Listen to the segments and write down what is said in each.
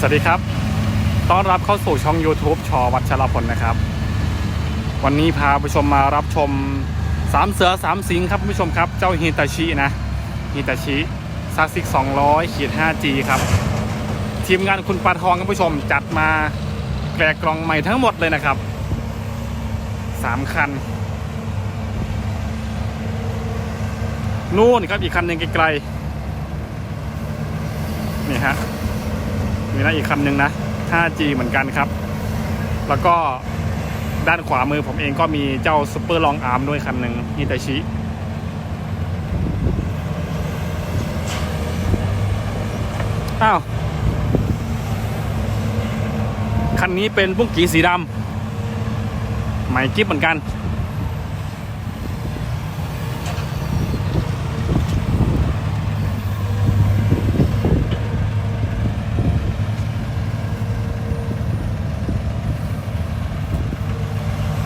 สวัสดีครับ ต้อนรับเข้าสู่ช่อง YouTube ชอวัชรพลนะครับ วันนี้พาผู้ชมมารับชมสามเสือสามสิงครับผู้ชมครับ เจ้าฮิตาชินะฮิตาชิซาซิก200ขีด 5G ครับ ทีมงานคุณปาทองครับผู้ชมจัดมาแกะกล่องใหม่ทั้งหมดเลยนะครับ3คัน นู่นครับอีกคันหนึ่งไกลๆนี่ฮะ มีนะอีกคันหนึ่งนะ 5G เหมือนกันครับ แล้วก็ด้านขวามือผมเองก็มีเจ้าซูเปอร์ลองอาร์มด้วยคันหนึ่งฮิตาชิอ้าว คันนี้เป็นบุ้งกีสีดำไหม่กิฟเหมือนกัน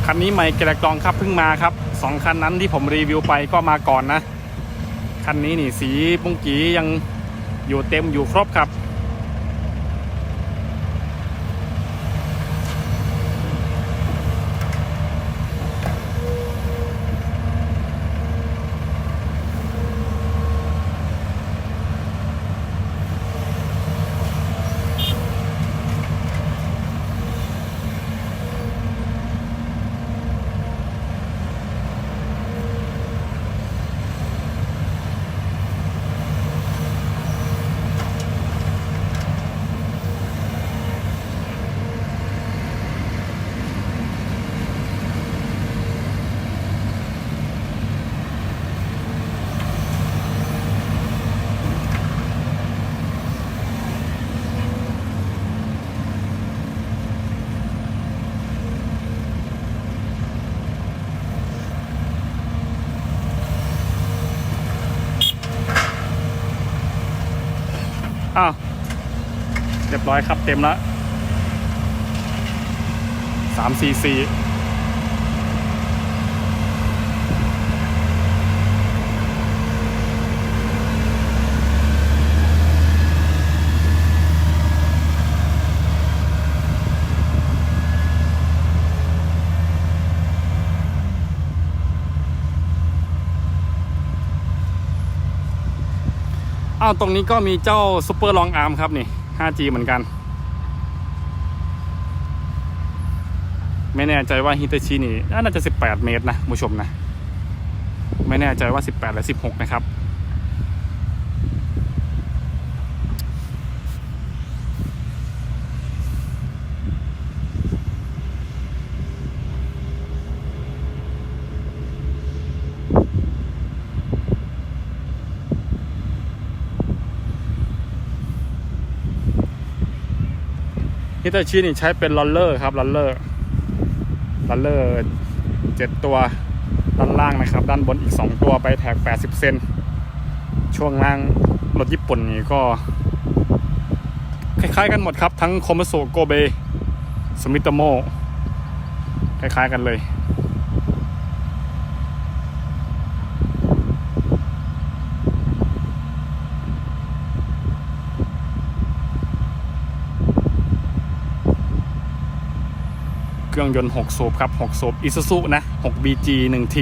คันนี้ใหม่แกะกลองครับเพิ่งมาครับสองคันนั้นที่ผมรีวิวไปก็มาก่อนนะ คันนี้นี่สีบุ้งกียังอยู่เต็มอยู่ครบครับ อ้าวเรียบร้อยครับเต็มแล้วสา อ้าวตรงนี้ก็มีเจ้าซูเปอร์ลองอาร์มครับนี่ 5G เหมือนกัน ไม่แน่ใจว่าฮิตาชินี่น่าจะ 18 เมตรนะผู้ชมนะ ไม่แน่ใจว่า 18 หรือ 16 นะครับ ฮิตาชินี่ใช้เป็นลอลเลอร์ครับลอลเลอร์ลอลเลอร์เจ็ดตัวด้านล่างนะครับ ด้านบนอีก 2 ตัวไปแท็ก 80 เซนช่วงล่างรถญี่ปุ่นนี่ก็ คล้ายๆกันหมดครับ ทั้งโคมโซโกเบสมิตโมคล้ายๆกันเลย เครื่องยนต์ 6 สูบครับ 6 สูบอิซูซุนะ 6 BG 1 T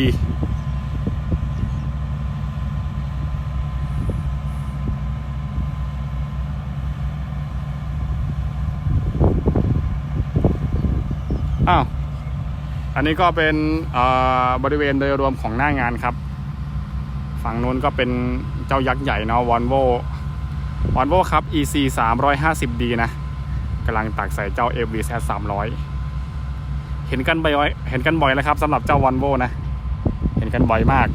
อ้าว อันนี้ก็เป็นบริเวณโดยรวมของหน้างานครับ ฝั่งนู้นก็เป็นเจ้ายักษ์ใหญ่เนาะวอลโววอลโวครับ EC 350D นะกำลังตักใส่เจ้า FVS 300 เห็นกันบ่อยเห็นกันบ่อยแล้วครับสำหรับเจ้าวอลโวนะ เห็นกันบ่อยมาก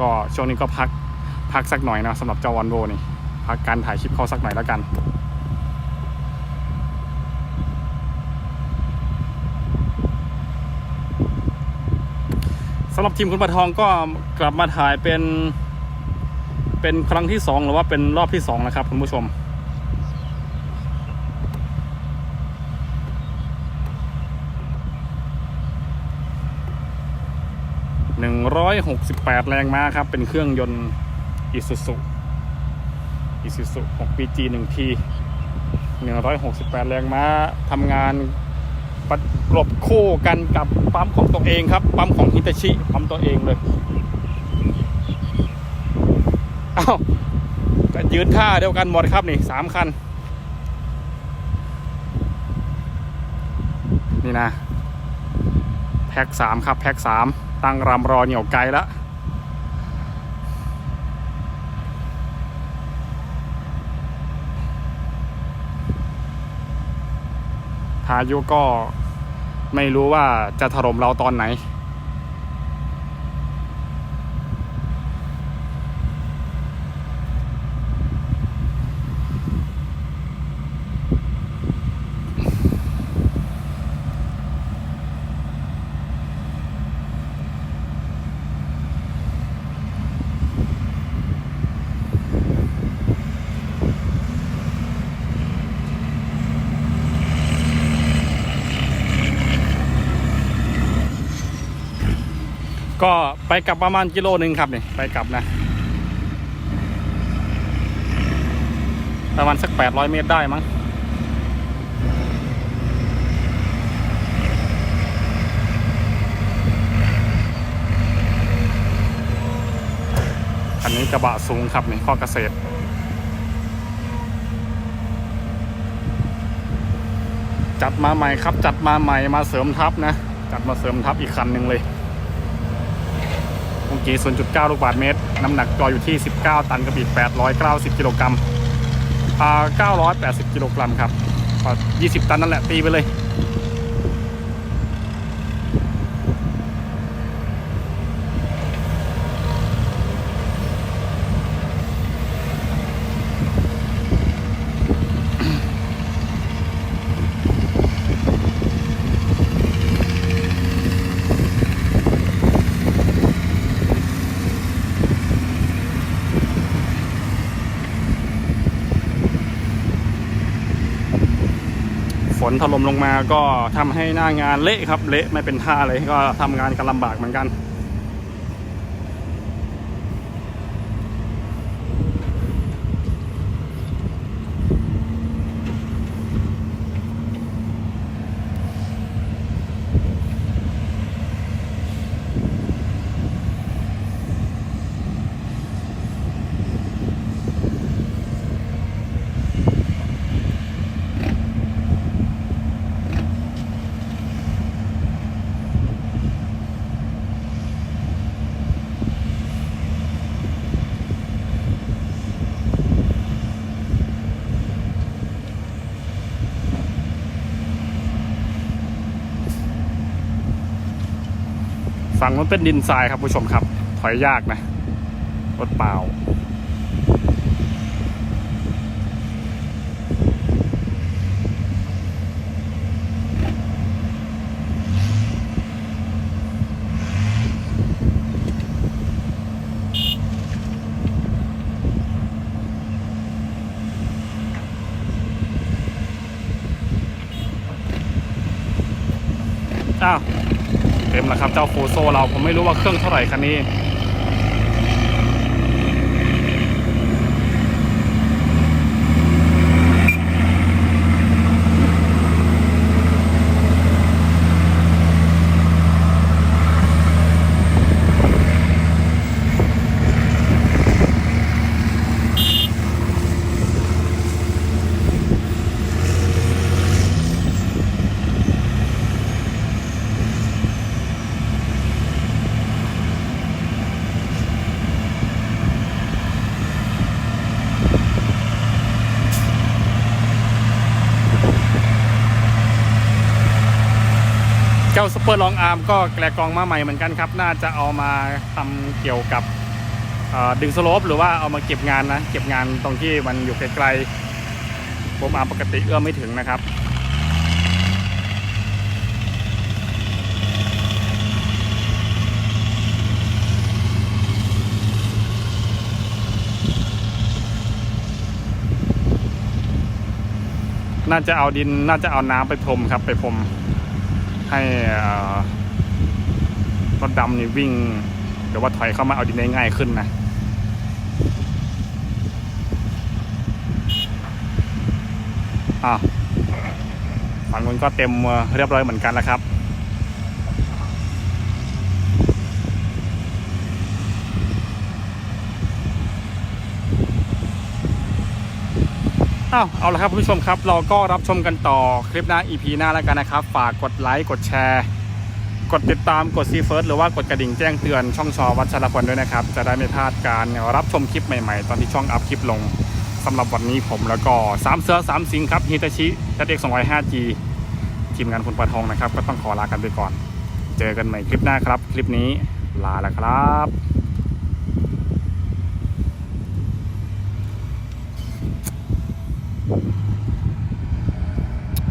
ก็ช่วงนี้ก็พักพักสักหน่อยนะสำหรับเจ้าวอลโวนี่ พักการถ่ายคลิปเขาสักหน่อยแล้วกันสำหรับทีมคุณประทองก็กลับมาถ่ายเป็น เป็นครั้งที่สองหรือว่าเป็นรอบที่สองนะครับคุณผู้ชม 168 แรงม้าครับ เป็นเครื่องยนต์อิซูซุอิซูซุ6 PG 1 T 168 แรงม้าทำงานประกบคู่กันกับปั๊มของตัวเองครับ ปั๊มของฮิตาชิปั๊มตัวเองเลยเอ้าก็ยืนท่าเดียวกันหมดครับนี่สามคัน นี่นะ แพ็กสามครับ แพ็กสาม ตั้งรำรอเหนียวไกลแล้วพายุก็ไม่รู้ว่าจะถล่มเราตอนไหน ก็ไปกลับประมาณกิโลหนึ่งครับนี่ไปกลับนะ ประมาณสักแปดร้อยเมตรได้มั้งคันนี้กระบะสูงครับนี่ข้อเกษตรจัดมาใหม่ครับ จัดมาใหม่มาเสริมทับนะ จัดมาเสริมทับอีกคันหนึ่งเลย กี้0.9 ลูกบาทเมตร น้ำหนักจออยู่ที่ 19 ตันกระบี่890 กิโลกรัมอ่า980 กิโลกรัมครับก็20 ตันนั่นแหละตีไปเลย นถล่มลงมาก็ทำให้หน้างานเละครับเละไม่เป็นท่าเลยก็ทำงานกันลำบากเหมือนกัน ฝั่งมันเป็นดินทรายครับผู้ชมครับ ถอยยากนะรถเปล่า อ้าว มแล้วครับเจ้าโฟโซเราผมไม่รู้ว่าเครื่องเท่าไหร่คันนี้ จ้าซุปเปอร์ลองอาร์มก็แกลกองมาใหม่เหมือนกันครับ น่าจะเอามาทำเกี่ยวกับดึงสโลปหรือว่าเอามาเก็บงานนะ เก็บงานตรงที่มันอยู่ไกลๆผมอาปกติเอื้อมไม่ถึงนะครับน่าจะเอาดินน่าจะเอาน้ำไปพรมครับไปพรม ให้รถดำนี่วิ่งหรือว่าถอยเข้ามาเอาดินได้ง่ายขึ้นนะอ่าฝั่งนู้นก็เต็มเรียบร้อยเหมือนกันแล้วครับ อ้าวเอาละครับคุณผู้ชมครับ เราก็รับชมกันต่อคลิปหน้า EP หน้าแล้วกันนะครับ ฝากกดไลค์กดแชร์ กดติดตามกดซีเฟิร์สหรือว่ากดกระดิ่งแจ้งเตือนช่องชอวัชรพลด้วยนะครับ จะได้ไม่พลาดการรับชมคลิปใหม่ๆ ตอนที่ช่องอัพคลิปลงสำหรับวันนี้ผมแล้วก็สามเสือสามสิงครับฮิตาชิทัดเอ็กสองร้อยห้าจีทีมงานคุณปะทองนะครับ ก็ต้องขอลากันไปก่อน เจอกันใหม่คลิปหน้าครับ คลิปนี้ลาแล้วครับ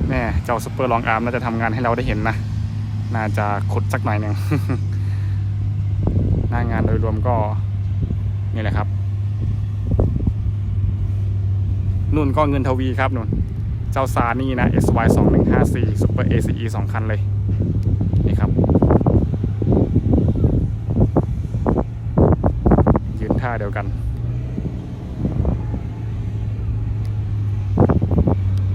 แม่เจ้าซุปเปอร์ลองอาร์มน่าจะทำงานให้เราได้เห็นนะ น่าจะขุดสักหน่อยหนึ่งหน้างานโดยรวมก็นี่แหละครับนุ่นก็เงินทวีครับนุ่น เจ้าซานี่นะ SY 2 1 5 4 Super ACE 2 คันเลย นี่ครับ ยืนท่าเดียวกัน